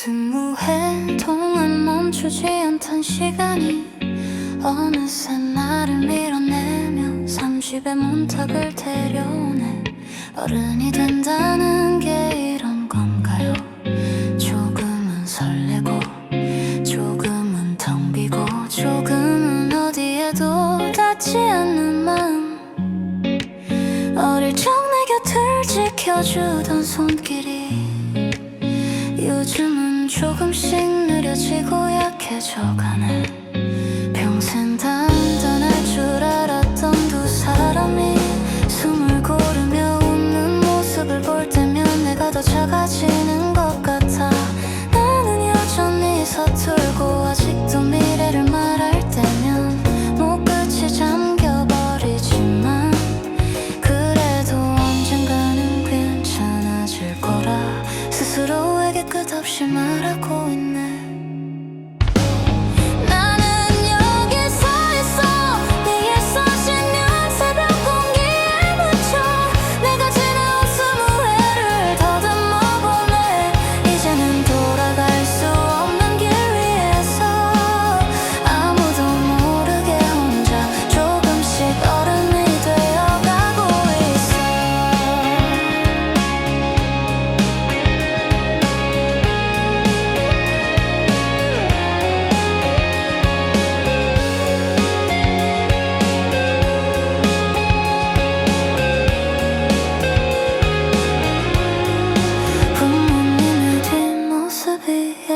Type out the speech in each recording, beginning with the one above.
스무 해 동안 멈추지 않던 시간이 어느새 나를 밀어내며 삼십의 문턱을 데려오네. 어른이 된다는 게 이런 건가요? 조금은 설레고 조금은 텅 비고 조금은 어디에도 닿지 않는 마음. 어릴 적 내 곁을 지켜주던 손길이 요즘은 조금씩 느려지고 약해져 가네. 평생 단단할 줄 알았던 두 사람이 숨을 고르며 웃는 모습을 볼 때면 내가 더 작아지는 것 같아. 나는 여전히 서툴고 아직도 미래를 말할 때면 목끝이 잠겨버리지만 그래도 언젠가는 괜찮아질 거라 스스로에게 끝없이 말하고 있네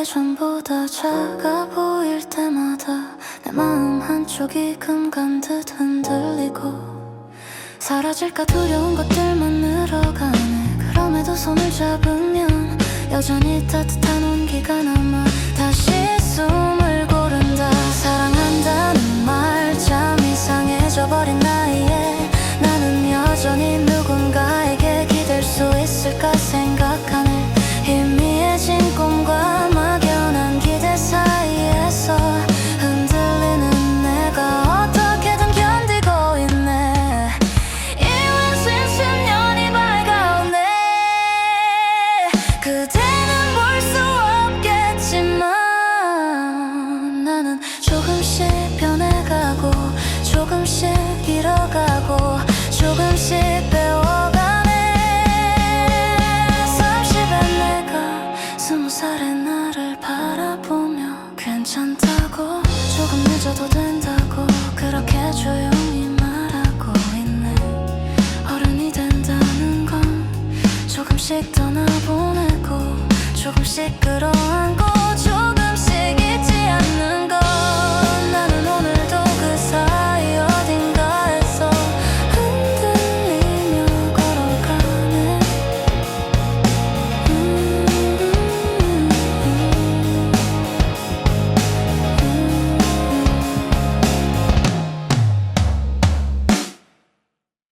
예전보다 작아 보일 때마다 내 마음 한쪽이 금간 듯 흔들리고 사라질까 두려운 것들만 늘어가네. 그럼에도 손을 잡으면 여전히 따뜻한 온기가 남아 다시 숨을 고른다. 사랑한다는 말 참 이상해져 버린 나이에 나는 여전히 조금씩 변해가고 조금씩 잃어가고 조금씩 배워가네. 삼십의 내가 스무 살의 나를 바라보며 괜찮다고 조금 늦어도 된다고 그렇게 조용히 말하고 있네. 어른이 된다는 건 조금씩 떠나보내고 조금씩